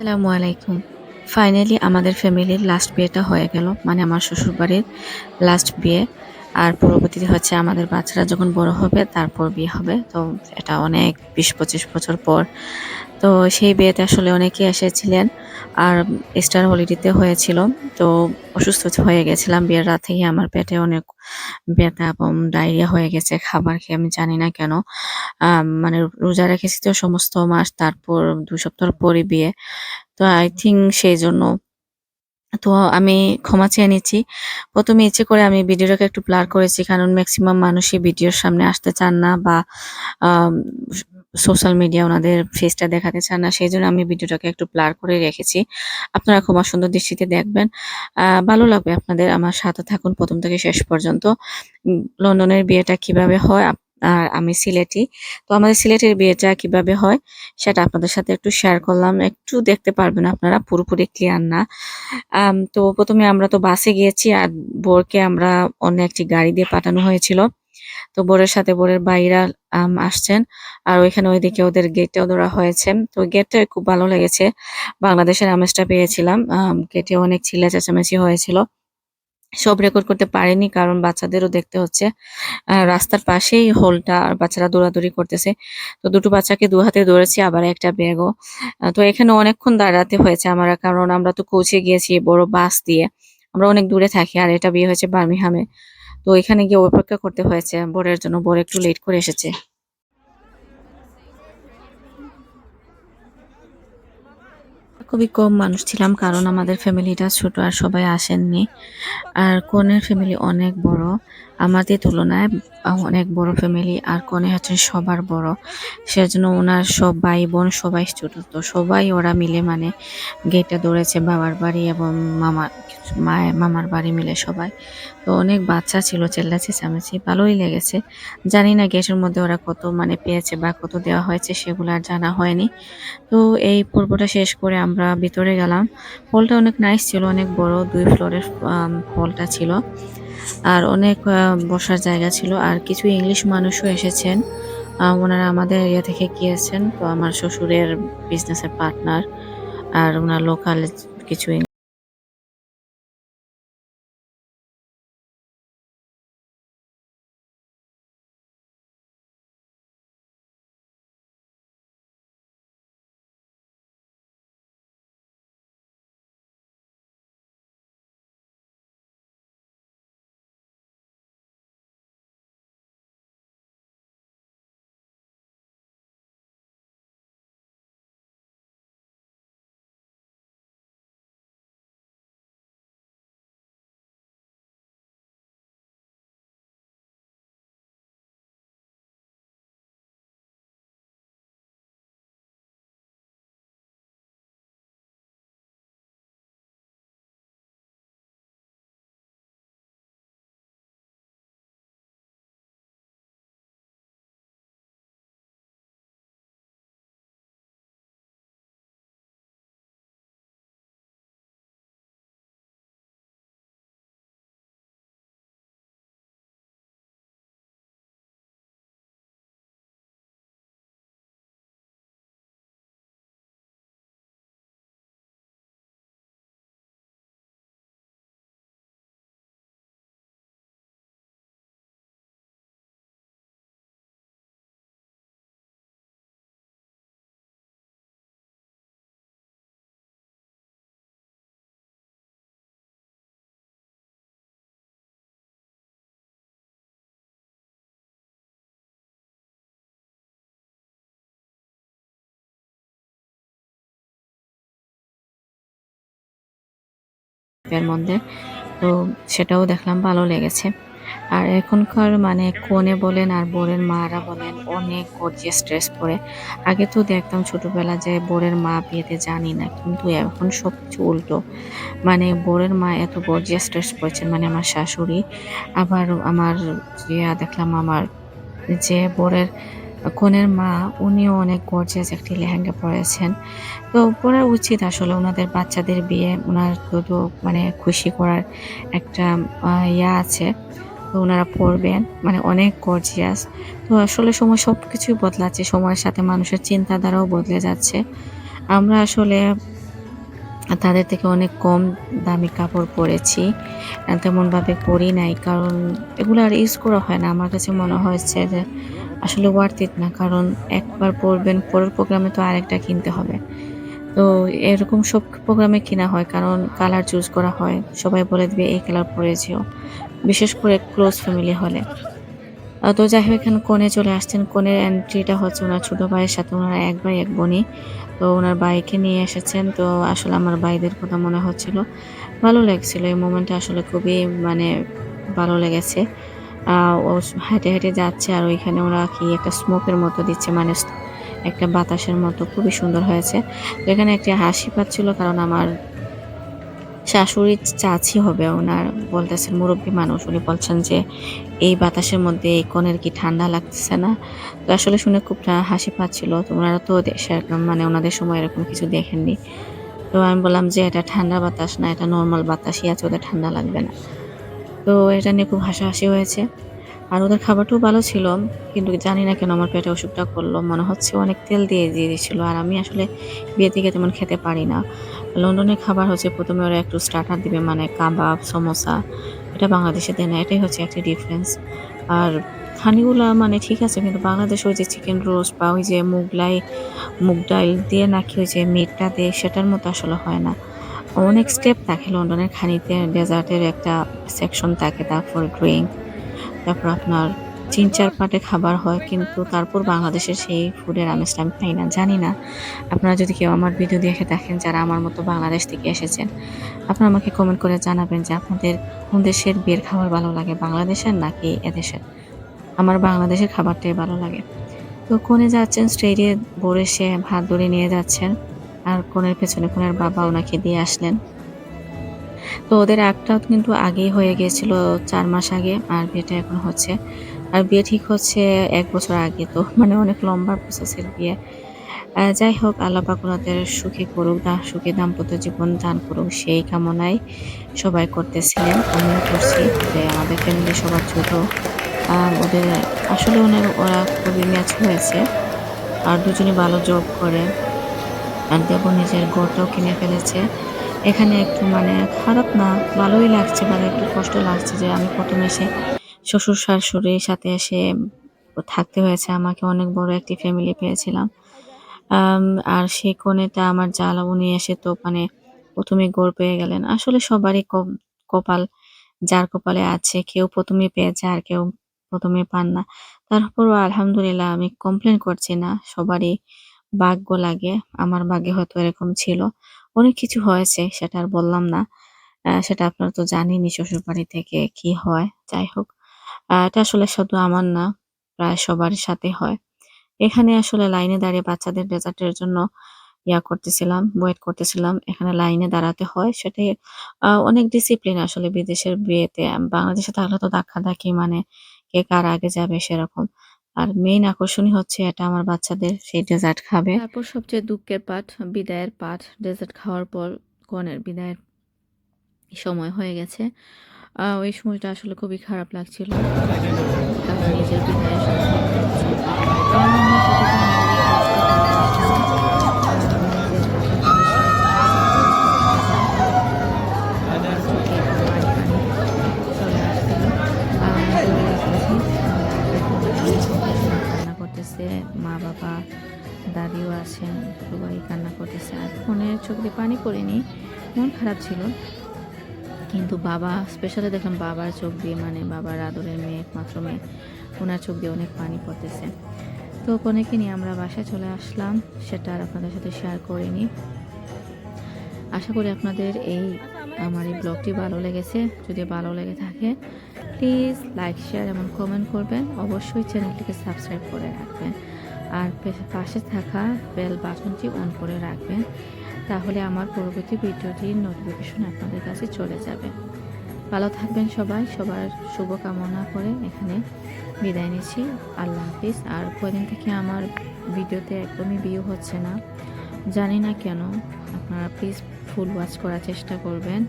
আসসালামু আলাইকুম। ফাইনালি আমাদের ফ্যামিলির লাস্ট বিয়েটা হয়ে গেল। মানে আমার শ্বশুরবাড়ির লাস্ট বিয়ে। আর পরবর্তীতে হচ্ছে আমাদের বাচ্চারা যখন বড় হবে, তারপর বিয়ে হবে। তো এটা অনেক ২০-২৫ বছর পর। তো সেই বিয়েতে আসলে অনেকেই এসেছিলেন। আর স্টার হলিডেতে হয়েছিল। তো অসুস্থ হয়ে গেছিলাম, বিয়ের রাত থেকে আমার পেটে অনেক ব্যথা এবং ডায়রিয়া হয়ে গেছে, খাবার খেয়ে আমি জানি না কেন। মানে রোজা রেখেছি তো সমস্ত মাস, তারপর দু সপ্তাহ পরে বিয়ে। তো আই থিংক সেইজন্য। তো আমি ক্ষমা চেয়ে নিচ্ছি। ১ম এ ইচ্ছে করে আমি ভিডিওটাকে একটু ব্লার করেছি। কারণ ম্যাক্সিমাম মানুষই ভিডিওর সামনে আসতে চান না বা সোশ্যাল মিডিয়া ওনাদের ফেসটা দেখাতে চান না। সেইজন্য আমি ভিডিওটাকে একটু ব্লার করে রেখেছি। আপনারা খুব সুন্দর দৃষ্টিতে দেখবেন। ভালো লাগবে আপনাদের আমার সাথে থাকুন প্রথম থেকে শেষ পর্যন্ত। লন্ডনের বিয়েটা কীভাবে হয় আর আমি সিলেটি। তো আমাদের সিলেটের বিয়েটা কীভাবে হয় সেটা আপনাদের সাথে একটু শেয়ার করলাম। একটু দেখতে পারবেন আপনারা, পুরোপুরি ক্লিয়ার না। তো প্রথমে আমরা তো বাসে গিয়েছি আর বরকে আমরা অন্য একটি গাড়ি দিয়ে পাঠানো হয়েছিল। তো বোরের সাথে বোরের আম, আসছেন। আর ওইখানে ওইদিকে ওদের গেটেও ধরা হয়েছে। তো গেটটাও খুব ভালো লেগেছে। বাংলাদেশের আমেজটা পেয়েছিলাম। গেটে অনেক চিল্লা চেঁচামেচি হয়েছিল। সব রেকর্ড করতে পারিনি কারণ বাচ্চাদেরও দেখতে হচ্ছে। রাস্তার পাশেই হলটা আর বাচ্চারা দৌড়াদৌড়ি করতেছে। তো দুটো বাচ্চাকে দু হাতে ধরেছি, আবার একটা ব্যাগও। তো এখানে অনেকক্ষণ দাঁড়াতে হয়েছে আমার কারণ আমরা তো পৌঁছে গিয়েছি বড় বাস দিয়ে। আমরা অনেক দূরে থাকি আর এটা বিয়ে হয়েছে বার্মিংহামে। তো এখানে গিয়ে অপেক্ষা করতে হয়েছে বরের জন্য। বর একটু লেট করে এসেছে। খুবই কম মানুষ ছিলাম, কারণ আমাদের ফ্যামিলিটা ছোট আর সবাই আসেননি। আর কনের ফ্যামিলি অনেক বড়। আমাদের তুলনায় অনেক বড় ফ্যামিলি, আর কনে হচ্ছেন সবার বড়। সেজন্য ওনার সব ভাই-বোন সবাই ছোট। তো সবাই ওরা মিলে মানে গেটটা দৌড়েছে বাবার বাড়ি এবং মামার মায়ের, মামার বাড়ি মিলে সবাই। তো অনেক বাচ্চা ছিল চেল্লা চেঁচামেচি, ভালোই লেগেছে। জানি না গেটের মধ্যে ওরা কত মানে পেয়েছে বা কত দেওয়া হয়েছে, সেগুলো আর জানা হয়নি। তো এই পর্বটা শেষ করে আমরা ভিতরে গেলাম। হলটা অনেক নাইস ছিল, অনেক বড় দুই ফ্লোরের হলটা ছিল। আর অনেক বসার জায়গা ছিল। আর কিছু ইংলিশ মানুষও এসেছেন। ওনারা আমাদের এরিয়া থেকে গিয়েছেন। তো আমার শ্বশুরের বিজনেসের পার্টনার আর ওনার লোকাল কিছু ইং মধ্যে। তো সেটাও দেখলাম, ভালো লেগেছে। আর এখনকার মানে কনে বলেন আর বোরের মারা বলেন অনেক গর্জিয়াস ড্রেস পরে। আগে তো দেখতাম ছোটবেলা যে বোরের মা বিয়েতে জানি না। কিন্তু এখন সব কিছু উল্টো। মানে বোরের মা এত গর্জিয়াস ড্রেস পরেছেন মানে আমার শাশুড়ি। আবার আমার ইয়া দেখলাম আমার যে বরের কনের মা, উনিও অনেক গর্জিয়াস একটি লেহেঙ্গা পরেছেন। তো পরা উচিত আসলে ওনাদের বাচ্চাদের বিয়ে, ওনার তো মানে খুশি করার একটা ইয়া আছে। তো ওনারা পড়বেন। মানে অনেক গর্জিয়াস। তো আসলে সময় সব কিছুই বদলাচ্ছে। সময়ের সাথে মানুষের চিন্তাধারাও বদলে যাচ্ছে। আমরা আসলে তাদের থেকে অনেক কম দামি কাপড় পরেছি, তেমনভাবে পরি নাই, কারণ এগুলো আর ইউজ করা হয় না আমার কাছে মনে হয়েছে যে আসলে ওয়ার্থ ইট না, কারণ একবার পড়বেন, পরের প্রোগ্রামে তো আরেকটা কিনতে হবে। তো এরকম সব প্রোগ্রামে কিনা হয়, কারণ কালার চুজ করা হয়, সবাই বলে দিবে এই কালার পরেছিও, বিশেষ করে ক্লোজ ফ্যামিলি হলে। তো যাই হোক, এখানে কোণে চলে আসছেন কোণের এন্ট্রিটা হচ্ছে ওনার ছোটো ভাইয়ের সাথে, ওনারা এক ভাই, এক বোনই। তো ওনার বাইকে নিয়ে এসেছেন, তো আসলে আমার ভাইদের কথা মনে হচ্ছিল। ভালো লাগছিল, এই মোমেন্টটা আসলে খুবই মানে ভালো লেগেছে। হেঁটে হেঁটে যাচ্ছে আর ওইখানে ওরা কি একটা স্মোকের মতো দিচ্ছে মানে একটা বাতাসের মতো, খুবই সুন্দর হয়েছে। তো এখানে একটি হাসি পাচ্ছিল কারণ আমার শাশুড়ির চাচি হবে, ওনার বলতেছেন মুরব্বী মানুষ, উনি বলছেন যে এই বাতাসের মধ্যে এই কনের কি ঠান্ডা লাগতেছে না? তো আসলে শুনে খুব হাসি পাচ্ছিল। তো ওনারা তো মানে ওনাদের সময় এরকম কিছু দেখেননি। তো আমি বললাম যে এটা ঠান্ডা বাতাস না, এটা নর্মাল বাতাসই আছে, ওদের ঠান্ডা লাগবে না। তো এটা নিয়ে খুব হাসাহাসি হয়েছে। আর ওদের খাবারটাও ভালো ছিল, কিন্তু জানি না কেন আমার পেটে অসুখটা করল। মনে হচ্ছে অনেক তেল দিয়ে দিয়ে দিয়েছিল, আর আমি আসলে বিয়ে থেকে তেমন খেতে পারি না। লন্ডনের খাবার হচ্ছে প্রথমে ওরা একটু স্টার্টার দিবে মানে কাবাব, সমোসা, এটা বাংলাদেশে দেয় না, এটাই হচ্ছে একটা ডিফারেন্স আর হানিগুলা মানে ঠিক আছে, কিন্তু বাংলাদেশে ওই যে চিকেন রোস্ট বা ওই যে মুগলাই, মুগ ডাল দিয়ে নাকি ওই যে মিটটা দিয়ে, সেটার মতো আসলে হয় না। অনেক স্টেপ থাকে লন্ডনের খানিতে, ডেজার্টের একটা সেকশন থাকে, তারপর ড্রিঙ্ক তারপর আপনার তিন চার পাটে খাবার হয়, কিন্তু তারপর বাংলাদেশের সেই ফুডের আমেজটা আমি পাই না, জানি না। আপনারা যদি কেউ আমার ভিডিও দেখে থাকেন, যারা আমার মতো বাংলাদেশ থেকে এসেছেন, আপনারা আমাকে কমেন্ট করে জানাবেন যে আপনাদের কোন দেশের বিয়ের খাবার ভালো লাগে, বাংলাদেশের নাকি এদেশের? আমার বাংলাদেশের খাবারটাই ভালো লাগে। তো কোনে যাচ্ছেন স্টেজে বলে সে ভাত ধরে নিয়ে যাচ্ছেন। আর কোনের পেছনে কোনের বাবা ওনাকে দিয়ে আসলেন। তো ওদের একটাও কিন্তু আগেই হয়ে গিয়েছিল চার মাস আগে, আর বিয়েটা এখন হচ্ছে। আর বিয়ে ঠিক হচ্ছে এক বছর আগে তো মানে অনেক লম্বা প্রসেসের বিয়ে। যাই হোক, আল্লাহ পাক ওনাদের সুখী করুক, দা সুখী দাম্পত্য জীবন দান করুক, সেই কামনায় সবাই করতেছিলেন, আমিও করছি। যে আমাদের ফ্যামিলি সবার ছোট। ওদের, আসলে ওনার, ওরা খুবই ম্যাচ হয়েছে। আর দুজনে ভালো জব করে। আর দেবো নিজের গড়টাও কিনে ফেলেছে। এখানে একটু মানে খারাপ না, ভালোই লাগছে মানে একটু কষ্ট লাগছে যে আমি প্রথমে এসে শ্বশুর শাশুড়ির সাথে এসে থাকতে হয়েছে। আমাকে অনেক বড় একটি ফ্যামিলি পেয়েছিলাম। আর সেই কোণেটা আমার জ্বালা, উনি এসে তো মানে প্রথমে গোর পেয়ে গেলেন। আসলে সবারই কপ- কপাল যার কপালে আছে, কেউ প্রথমে পেয়েছে আর কেউ প্রথমে পান না। তারপরও আলহামদুলিল্লাহ আমি কমপ্লেন করছি না, সবারই ভাগ্য লাগে আমার ভাগ্যে হয়তো এরকম ছিল। অনেক কিছু হয়েছে সেটা আর বললাম না। আহ, সেটা আপনারা তো জানেনই শ্বশুর বাড়ি থেকে কি হয় যাই হোক। আহ, এটা আসলে শুধু আমার না প্রায় সবার সাথে হয়। এখানে আসলে লাইনে দাঁড়িয়ে বাচ্চাদের রেজাল্টের জন্য ইয়া করতেছিলাম ওয়েট করতেছিলাম। এখানে লাইনে দাঁড়াতে হয় সেটাই আহ, অনেক ডিসিপ্লিন আসলে বিদেশের বিয়েতে। বাংলাদেশে থাকলে তো ধাক্কাধাক্কি মানে কে কার আগে যাবে সেরকম। আর মেইন আকর্ষণই হচ্ছে এটা আমার বাচ্চাদের সেই ডেজার্ট খাবে। তারপর সবচেয়ে দুঃখের পাঠ, বিদায়ের পাঠ ডেজার্ট খাওয়ার পর কনের বিদায়ের সময় হয়ে গেছে। ওই সময়টা আসলে খুবই খারাপ লাগছিল। নিজের বিদায়ের পানি পড়েনি মন খারাপ ছিল। কিন্তু বাবা স্পেশালি দেখলাম বাবার চোখ দিয়ে মানে বাবার আদরের মেয়ে, একমাত্র মেয়ে, ওনার চোখ দিয়ে অনেক পানি পড়তেছে। তো কনেকে নিয়ে আমরা বাসায় চলে আসলাম। সেটা আর আপনাদের সাথে শেয়ার করিনি আশা করি আপনাদের এই আমার এই ব্লগটি ভালো লেগেছে। যদি ভালো লেগে থাকে প্লিজ লাইক শেয়ার এবং কমেন্ট করবেন। অবশ্যই চ্যানেলটিকে সাবস্ক্রাইব করে রাখবেন। আর পাশে থাকা বেল বাটনটি অন করে রাখবেন। তাহলে আমার পরবর্তী ভিডিওটির নোটিফিকেশন আপনাদের কাছে চলে যাবে। ভালো থাকবেন সবাই, সবার শুভকামনা করে এখানে বিদায় নিচ্ছি। আল্লাহ হাফিজ। আর কদিন থেকে আমার ভিডিওতে একদমই বিয়ে হচ্ছে না। জানি না কেন, আপনারা প্লিজ ফুল ওয়াচ করার চেষ্টা করবেন।